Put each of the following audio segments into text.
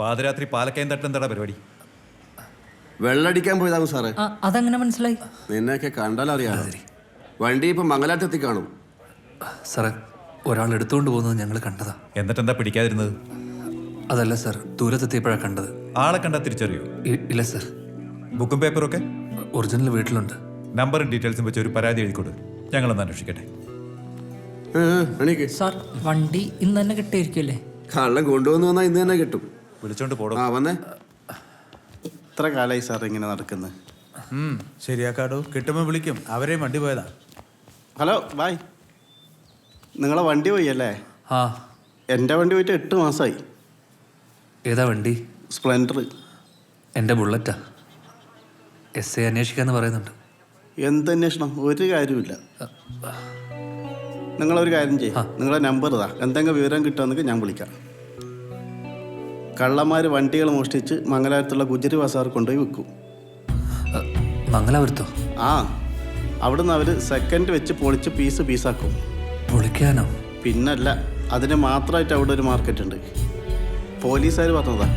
പാതിരാത്രി പാലക്കയം തട്ടെന്താടാ പരിപാടി? വെള്ളടിക്കാൻ പോയതാകും സാറേ. ആ അതെങ്ങനെ മനസ്സിലായി? നിന്നെയൊക്കെ കണ്ടാലറിയാം. വണ്ടി ഇപ്പൊ മംഗലാട്ടെത്തി കാണും സാറേ ഒരാൾ എടുത്തുകൊണ്ട് പോകുന്നത് ഞങ്ങൾ കണ്ടതാ. എന്നിട്ടെന്താ പിടിക്കാതിരുന്നത്? അതല്ല സാർ ദൂരത്തെത്തിയപ്പോഴാണ് കണ്ടത്. ആളെ കണ്ടാ തിരിച്ചറിയോ? ഇ- ഇല്ല സർ. ബുക്കും പേപ്പറും ഒക്കെ? ഒറിജിനൽ വീട്ടിലുണ്ട്. നമ്പറും ഡീറ്റെയിൽസും വെച്ച് ഒരു പരാതി എഴുതിക്കൊടു. ഞങ്ങളൊന്ന് അന്വേഷിക്കട്ടെ. ഏ, ഏ, എണീക്ക്. സാർ വണ്ടി ഇന്ന് തന്നെ കിട്ടിയിരിക്കും കള്ളം കൊണ്ടുവന്നു വന്നാൽ ഇന്ന് തന്നെ കിട്ടും. വിളിച്ചോണ്ട് പോടോ. ആ വന്നേ. ഇത്ര കാലമായി സാർ ഇങ്ങനെ നടക്കുന്നത് ഉം, ശരിയാക്കാടോ. കിട്ടുമ്പോൾ വിളിക്കും. അവരെയും വണ്ടി പോയതാ. Hello bye. നിങ്ങളെ വണ്ടി പോയി അല്ലേ ആ. എന്റെ വണ്ടി പോയിട്ട് എട്ട് മാസമായി ഏതാ വണ്ടി? സ്പ്ലെൻഡർ. എന്റെ ബുള്ളറ്റാ. എസ് ഐ അന്വേഷിക്കാന്ന് പറയുന്നുണ്ട്. എന്ത് അന്വേഷണം? ഒരു കാര്യമില്ല നിങ്ങളൊരു കാര്യം ചെയ്യും. നിങ്ങളെ നമ്പർ ഇതാ. എന്തെങ്കിലും വിവരം കിട്ടുമെന്നൊക്കെ ഞാൻ വിളിക്കാം. കള്ളന്മാർ വണ്ടികൾ മോഷ്ടിച്ച് മംഗലാപുരത്തുള്ള ഗുജറി ബസാർ കൊണ്ടുപോയി വിൽക്കും. അ, മംഗലാപുരത്തോ? ആ അവിടുന്ന് അവർ സെക്കൻഡ് വെച്ച് പൊളിച്ച് പീസ് പീസാക്കും പൊളിക്കാനോ? പിന്നല്ല അതിന് മാത്രമായിട്ട് അവിടെ ഒരു മാർക്കറ്റ് ഉണ്ട്. പോലീസുകാർ പറഞ്ഞതാ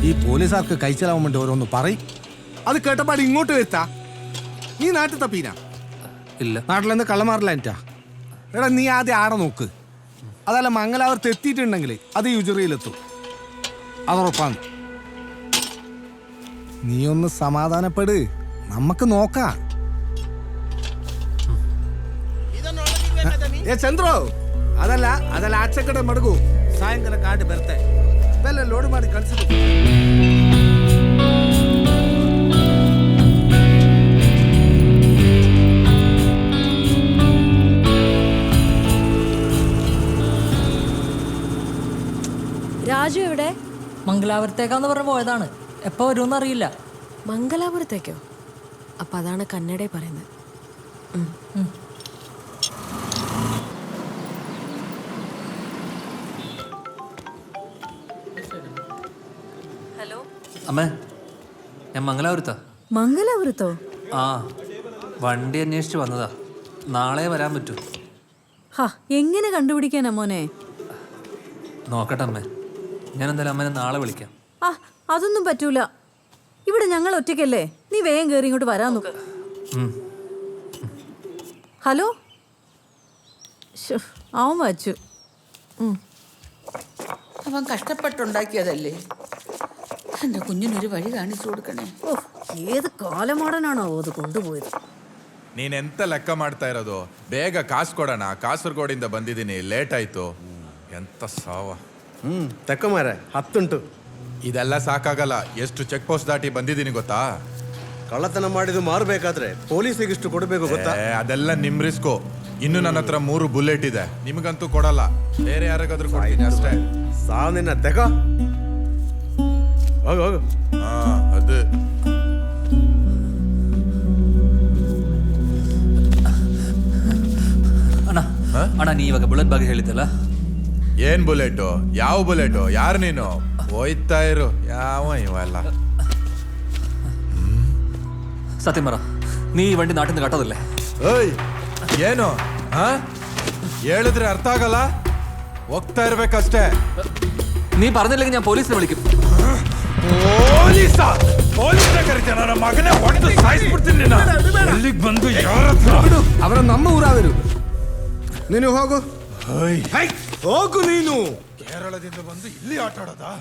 ഈ പോലീസുകാർക്ക് കൈച്ചലാവുമ്പോൾ ഓരോന്ന് പറയും. അത് കേട്ടപ്പാട് ഇങ്ങോട്ട് വരുത്താ. നീ നാട്ടിൽ തപ്പീന ഇല്ല നാട്ടിൽ നിന്ന് കള്ളമാറില്ല എനിറ്റാ എടാ നീ ആദ്യം ആടെ നോക്ക് അതല്ല മംഗലാപുരത്ത് എത്തിയിട്ടുണ്ടെങ്കിൽ അത് യുജറിയിലെത്തും അതുറപ്പാണ് നീ ഒന്ന് സമാധാനപ്പെട് നമുക്ക് നോക്കാം ಏ ಚಂದ್ರು ಅದಲ್ಲ ಅದಲ್ಲ ಆಚೆ ಕಡೆ ಮಡಗು ಸಾಯಂಕಾಲ ಕಾಡು ಬರುತ್ತೆ ಬೆಲ್ಲ ಲೋಡ್ ಮಾಡಿ ಕಳಿಸ್ಬೇಕು മംഗലാപുരത്തേക്കാന്ന് പറഞ്ഞ് പോയതാണ്. എപ്പോ വരുമെന്ന് അറിയില്ല മംഗലാപുരത്തേക്കോ? അപ്പൊ അതാണ് കന്നഡ പറയുന്നത്. അമ്മേ ഞാൻ മംഗലാപുരത്താ. മംഗലാപുരത്തോ? ആ വണ്ടി അന്വേഷിച്ച് വന്നതാ. നാളെ വരാൻ പറ്റൂ. ഹാ എങ്ങനെ കണ്ടുപിടിക്കാനാ മോനെ? നോക്കട്ടെ അമ്മേ. ഞാൻ അമ്മനെ നാളെ വിളിക്കാം. ആ അതൊന്നും പറ്റൂല. ഇവിടെ ഞങ്ങൾ ഒറ്റയ്ക്കല്ലേ? നീ വേഗം കയറി ഇങ്ങോട്ട് വരാൻ നോക്ക്. ഹലോ? ശ്ശോ, അവൻ വച്ചു. അവൻ കഷ്ടപ്പെട്ടുണ്ടാക്കിയതല്ലേ? എന്റെ കുഞ്ഞിനൊരു വഴി കാണിച്ചു കൊടുക്കണേ. ഓ ഏത് കാലമോടനാണോ അത് കൊണ്ടുപോയത്? ನೀನೆಂತ ಲೆಕ್ಕ ಮಾಡ್ತಾ ಇರೋದು ಬೇಗ ಕಾಸು ಕೊಡೋಣ ಕಾಸರ್ಗೋಡಿಂದ ಬಂದಿದ್ದೀನಿ ಲೇಟ್ ಆಯ್ತು ಹ್ಮ್. ತೆಕ್ಕಮಾರೆ ಹತ್ತುಂಟು. ಇದೆಲ್ಲ ಸಾಕಾಗಲ್ಲ. ಎಷ್ಟು ಚೆಕ್ ಪೋಸ್ಟ್ ದಾಟಿ ಬಂದಿದ್ದೀನಿ ಗೊತ್ತಾ? ಕಳ್ಳತನ ಮಾಡಿದ್ದು ಮಾರಬೇಕಾದ್ರೆ ಪೊಲೀಸಿಗೆ ಇಷ್ಟು ಕೊಡಬೇಕು ಗೊತ್ತಾ? ಏ, ಅದೆಲ್ಲ ನಿಮ್ ರಿಸ್ಕೋ. ಇನ್ನು ನನ್ನ ಹತ್ರ ಮೂರು ಬುಲೆಟ್ ಇದೆ. ನಿಮಗಂತೂ ಕೊಡಲ್ಲ. ಬೇರೆ ಯಾರಿಗಾದ್ರೂ ಕೊಡ್ತೀನಿ ಅಷ್ಟೇ. ಸಾವಿನ ನಿನ್ನ ತೆಕ ಹೋಗು ಹೋಗು. ಹಾ ಅದು. ಅಣ್ಣ ಅಣ್ಣ ನೀ ಇವಾಗ ಬುಲೆಟ್ ಬಗ್ಗೆ ಹೇಳಿದ್ದಲ್ಲ? ಏನ್ ಬುಲೆಟು ಯಾವ ಬುಲೆಟು ಯಾರು ನೀನು ಹೋಯ್ತಾ ಇರು ಯಾವ ಇವೆಲ್ಲ സത്യം പറ നീ ഈ വണ്ടി നാട്ടിൽ നിന്ന് കട്ടതല്ലേ ಓಯ್ ಏನು ಹಾ ಹೇಳಿದ್ರೆ ಅರ್ಥ ಆಗಲ್ಲ ಹೋಗ್ತಾ ಇರ್ಬೇಕಷ್ಟೇ നീ പറഞ്ഞില്ലെങ്കിൽ ഞാൻ പോലീസിനെ വിളിക്കും ಪೊಲೀಸ ಪೊಲೀಸ ಕರಿತಾನ ನನ್ನ ಮಗನೇ ಹೊಡೆದು ಸಾಯಿಸ್ಬಿಡ್ತೀನಿ ಎಲ್ಲಿಗೆ ಬಂದು ಯಾರ ಹತ್ರ ಅವರ ನಮ್ಮ ಊರಾದರು ನೀನು ಹೋಗು ಹೈ, ಹೋಗು ನೀನು ಕೇರಳದಿಂದ ಬಂದು ಇಲ್ಲಿ ಆಟ ಆಡೋದಾ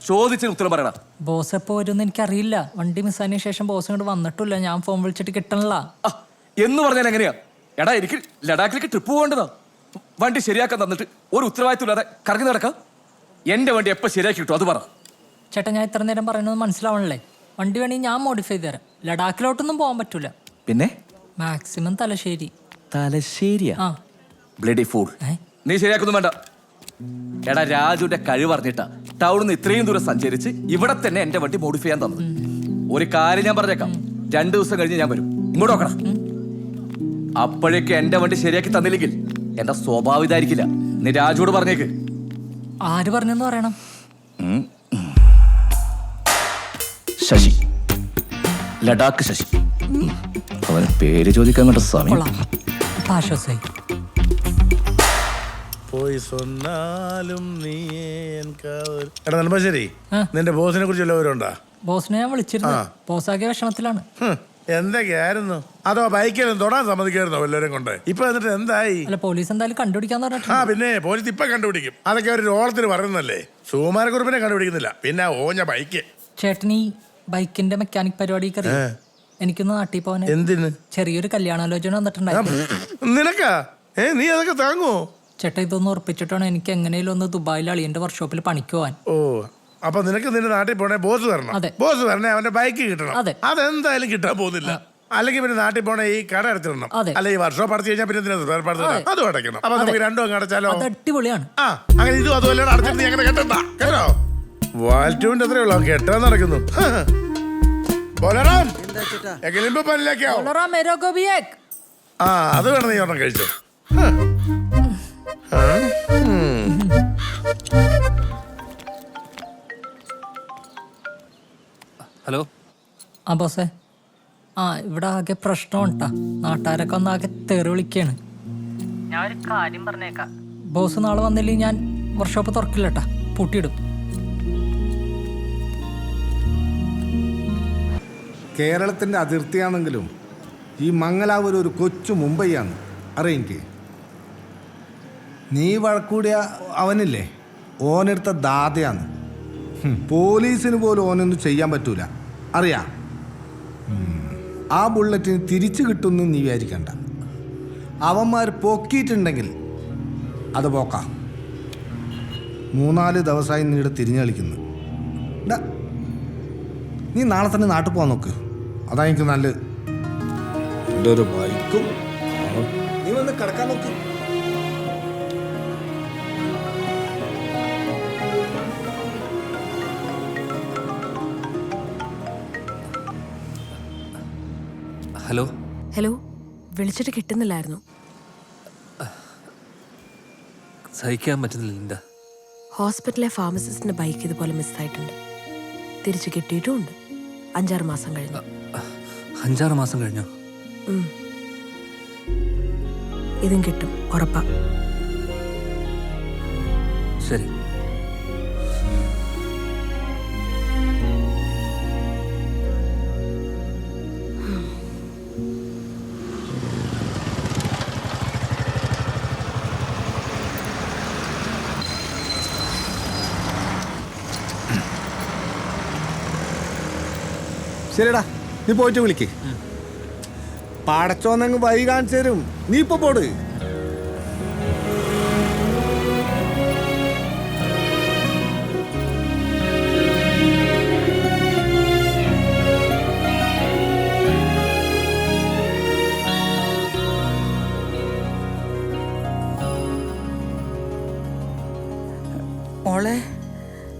ചോദിച്ചതിന് ഉത്തരം പറയണം ബോസ് എപ്പോ വരുമെന്ന് എനിക്കറിയില്ല വണ്ടി മിസ്സായതിനു ശേഷം ബോസ് ഇങ്ങോട്ട് വന്നിട്ടില്ല ഞാൻ ഫോൺ വിളിച്ചിട്ട് കിട്ടണില്ല ആ, എന്ന് പറഞ്ഞാൽ എങ്ങനെയാ എടാ എനിക്ക് ലഡാക്കിലേക്ക് ട്രിപ്പ് പോകേണ്ടതാ വണ്ടി ശരിയാക്കാൻ തന്നിട്ട് ഒരു ഉത്തരവാദിത്വം ഇല്ലാതെ കറങ്ങി നടക്കാം എന്റെ വണ്ടി എപ്പോ ശരിയാക്കി കിട്ടും അത് പറ ചേട്ടാ ഞാൻ ഇത്ര നേരം പറയുന്നത് മനസ്സിലാവണല്ലേ വണ്ടി വേണമെങ്കിൽ ഞാൻ മോഡിഫൈ ചെയ്ത് തരാം ലഡാക്കിലോട്ടൊന്നും പോകാൻ പറ്റൂല പിന്നെ മാക്സിമം തലശ്ശേരി തലശ്ശേരിയാ ആ ബ്ലഡി ഫൂൾ നീ ശരിയാക്കൊന്നും വേണ്ട. എടാ രാജുവിന്റെ കഴിവ് അറിഞ്ഞിട്ടാ ടൗണിൽ നിന്ന് ഇത്രയും ദൂരം സഞ്ചരിച്ച് ഇവിടെ തന്നെ എന്റെ വണ്ടി മോഡിഫൈ ചെയ്യാൻ തന്നത്. ഒരു കാര്യം ഞാൻ പറഞ്ഞേക്കാം. രണ്ടു ദിവസം കഴിഞ്ഞ് ഞാൻ വരും. ഇങ്ങോട്ട് നോക്കണം. അപ്പോഴേക്ക് എന്റെ വണ്ടി ശരിയാക്കി തന്നില്ലെങ്കിൽ എന്റെ സ്വഭാവം ഇതായിരിക്കില്ല. നീ രാജുവോട് പറഞ്ഞേക്ക്. ആര് പറഞ്ഞെന്ന് പറയണം? ശശി. ലഡാക്ക് ശശി. അവന് പേര് ചോദിക്കാൻ വേണ്ട സ്വാമി. ആശ്വാസമായി. പോയി സ്വന്നാലും നീ എടാ നെടുമ്പാശ്ശേരി നിന്റെ ബോസിനെ കുറിച്ച് എല്ലാവരുണ്ടാ ബോസിനെ ഞാൻ വിളിച്ചിരുന്നു. ബോസാകെ വിഷമത്തിലാണ്. എന്തൊക്കെയായിരുന്നു? അതോ ബൈക്കിലും തൊടാൻ സമ്മതിക്കായിരുന്നോ എല്ലാവരും കൊണ്ട്? ഇപ്പൊ എന്നിട്ട് എന്തായി? അല്ല പോലീസ് എന്തായാലും കണ്ടുപിടിക്കാന്ന് ആ പിന്നെ പോലീസ് ഇപ്പൊ കണ്ടുപിടിക്കും. അതൊക്കെ ഒരു ഓളത്തിന് പറയുന്നല്ലേ സുകുമാരക്കുറിപ്പിനെ കണ്ടുപിടിക്കുന്നില്ല. പിന്നെ ഓഞ്ഞ ബൈക്ക്. ചേട്ടനി ബൈക്കിന്റെ മെക്കാനിക് പരിപാടി എനിക്കൊന്ന് നാട്ടിൽ പോവാൻ എന്തിന്? ചെറിയൊരു കല്യാണാലോചന വന്നിട്ടുണ്ടായിരുന്നു. നിനക്കാ? ഏ നീ അതൊക്കെ താങ്ങോ ചേട്ടാ ഇതൊന്ന് ഉറപ്പിച്ചിട്ടാണ് എനിക്ക് എങ്ങനെയും ഒന്ന് ദുബായിൽ അളിയന്റെ വർക്ക്ഷോപ്പിൽ പണിക്ക് പോവാൻ. ഓ അപ്പൊ നിനക്ക് നിന്റെ നാട്ടിൽ പോണേ ബോസ് തരണം അതെ. ബോസ് തരണേ അവന്റെ ബൈക്ക് കിട്ടണം. അതെ. അതെന്തായാലും കിട്ടാൻ പോകുന്നില്ല. അല്ലെങ്കിൽ പിന്നെ നാട്ടിൽ പോണേ ഈ കട അടച്ചിടണം അതെ. അല്ലെ ഈ വർഷം അടച്ചു കഴിഞ്ഞാൽ പിന്നെ എന്തിനാ spare parts തരണം? അതും അടയ്ക്കണം. അപ്പൊ നമുക്ക് രണ്ടും അങ്ങ് അടച്ചാലോ? അത് അടിപൊളിയാണ്. ആ അങ്ങനെ ഇതും അതുപോലെ അടച്ചിട്ട് നീ അങ്ങനെ കെട്ടണ്ട. കേട്ടോ? വാൽറ്റൂവിന്റെ അത്രേ ഉള്ളൂ. കെട്ടാൻ നടക്കുന്നു. എങ്കിലും പല്ലിലേക്കാവും. ആ അത് വേണം നീ ഒരെണ്ണം കഴിച്ചോ. ഹലോ ആ ബോസേ. ആ ഇവിടെ ആകെ പ്രശ്നമുണ്ടാ. നാട്ടുകാരൊക്കെ ഒന്ന് ആകെ തെറി വിളിക്കാണ്. ഞാൻ ഒരു കാര്യം പറഞ്ഞേക്കാം. ബോസ് നാളെ വന്നില്ലെങ്കിൽ ഞാൻ വർക്ക്ഷോപ്പ് തുറക്കില്ലട്ടാ. പൂട്ടിയിടും. കേരളത്തിന്റെ അതിർത്തിയാണെങ്കിലും ഈ മംഗലാപുരം ഒരു കൊച്ചു മുംബൈയാണ്. അറിയെനിക്ക് നീ വഴക്കൂടിയ അവനില്ലേ? ഓനെടുത്ത ദാതയാണ്. പോലീസിന് പോലും ഓനൊന്നും ചെയ്യാൻ പറ്റൂല. അറിയാ? ആ ബുള്ളറ്റിന് തിരിച്ചു കിട്ടുമെന്ന് നീ വിചാരിക്കണ്ട. അവന്മാർ പൊക്കിയിട്ടുണ്ടെങ്കിൽ അത് പോക്കാം. മൂന്നാൽ ദിവസമായി നീ ഇവിടെ തിരിഞ്ഞു കളിക്കുന്നു. നീ നാളെ തന്നെ നാട്ടിൽ പോകാൻ നോക്ക്. അതാ എനിക്ക് നല്ലത്. എന്റെ ഒരു ബൈക്കും ഹലോ? ഹലോ വിളിച്ചിട്ട് കിട്ടുന്നില്ലായിരുന്നു. സഹിക്കാൻ പറ്റുന്നില്ല ലിൻഡ. ഹോസ്പിറ്റലിലെ ഫാർമസിസ്റ്റിന്റെ ബൈക്ക് ഇതുപോലെ മിസ്സായിട്ടുണ്ട്. തിരിച്ചു കിട്ടിയിട്ടുമുണ്ട് അഞ്ചാറ് മാസം കഴിഞ്ഞു. അഞ്ചാറ് മാസം കഴിഞ്ഞോ. ഇതും കിട്ടും ഉറപ്പാ. ശരി. ശരിടാ നീ പോയിട്ട് വിളിക്ക്. പാടച്ചോന്നങ്ങ് വഴി കാണിച്ചു തരും. നീ ഇപ്പൊ പോട്. മോളെ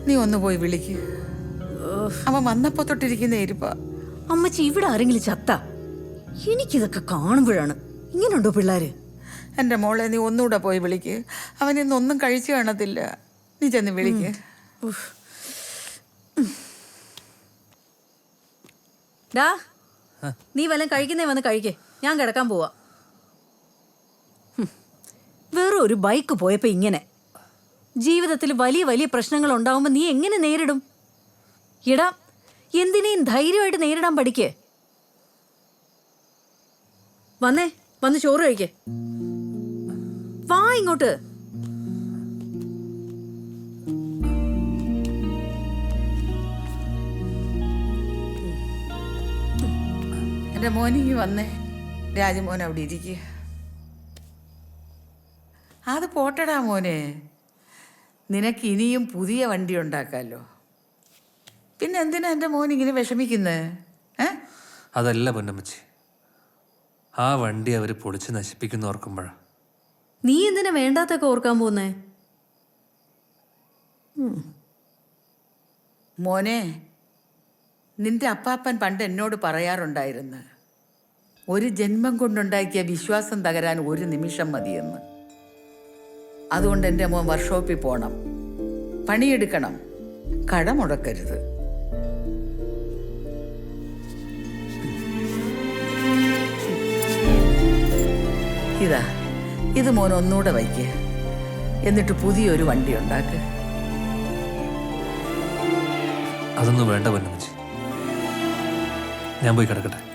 നീ ഒന്ന് പോയി വിളിക്ക്. അവൻ വന്നപ്പോ തൊട്ടിരിക്കുന്ന എരിപ്പ. അമ്മച്ചി ഇവിടെ ആരെങ്കിലും ചത്ത? എനിക്കിതൊക്കെ കാണുമ്പോഴാണ്. ഇങ്ങനെയുണ്ടോ പിള്ളേര്? എന്റെ മോളെ നീ ഒന്നുകൂടെ പോയി വിളിക്ക്. അവൻ ഇന്നൊന്നും കഴിച്ചു കാണത്തില്ല. നീ ചെന്ന് വിളിക്ക്. ഡാ നീ വല്ലതും കഴിക്കുന്നേ വന്ന് കഴിക്കേ. ഞാൻ കിടക്കാൻ പോവാ. വേറെ വെറും ഒരു ബൈക്ക് പോയപ്പോ ഇങ്ങനെ. ജീവിതത്തിൽ വലിയ വലിയ പ്രശ്നങ്ങൾ ഉണ്ടാവുമ്പോ നീ എങ്ങനെ നേരിടും? എടാ എന്തിനേയും ധൈര്യമായിട്ട് നേരിടാൻ പഠിക്കേ? വന്നേ വന്ന് ചോറ് കഴിക്കേ. വാ ഇങ്ങോട്ട്. എന്റെ മോനിങ്ങി വന്നേ. രാജമോൻ അവിടെ ഇരിക്കുക അത് പോട്ടടാ മോനെ. നിനക്ക് ഇനിയും പുതിയ വണ്ടി ഉണ്ടാക്കാമല്ലോ പിന്നെ എന്തിനാ എന്റെ മോൻ ഇങ്ങനെ വിഷമിക്കുന്നത് ഏ? അതല്ല പൊന്നമ്മച്ചി. ആ വണ്ടി അവർ പൊളിച്ച് നശിപ്പിക്കുന്ന ഓർക്കുമ്പോഴാണ് നീ എന്തിനാ വേണ്ടാത്തൊക്കെ ഓർക്കാൻ പോകുന്നേ മോനെ നിന്റെ അപ്പാപ്പൻ പണ്ട് എന്നോട് പറയാറുണ്ടായിരുന്നു. ഒരു ജന്മം കൊണ്ടുണ്ടാക്കിയ വിശ്വാസം തകരാൻ ഒരു നിമിഷം മതിയെന്ന്. അതുകൊണ്ട് എന്റെ മോൻ വർക്ക്ഷോപ്പിൽ പോകണം പണിയെടുക്കണം. കട ഇതാ ഇത് മോൻ ഒന്നുകൂടെ വയ്ക്ക്. എന്നിട്ട് പുതിയൊരു വണ്ടി ഉണ്ടാക്ക്. അതൊന്നും വേണ്ട പൊന്നമ്മച്ചി. ഞാൻ പോയി കിടക്കട്ടെ.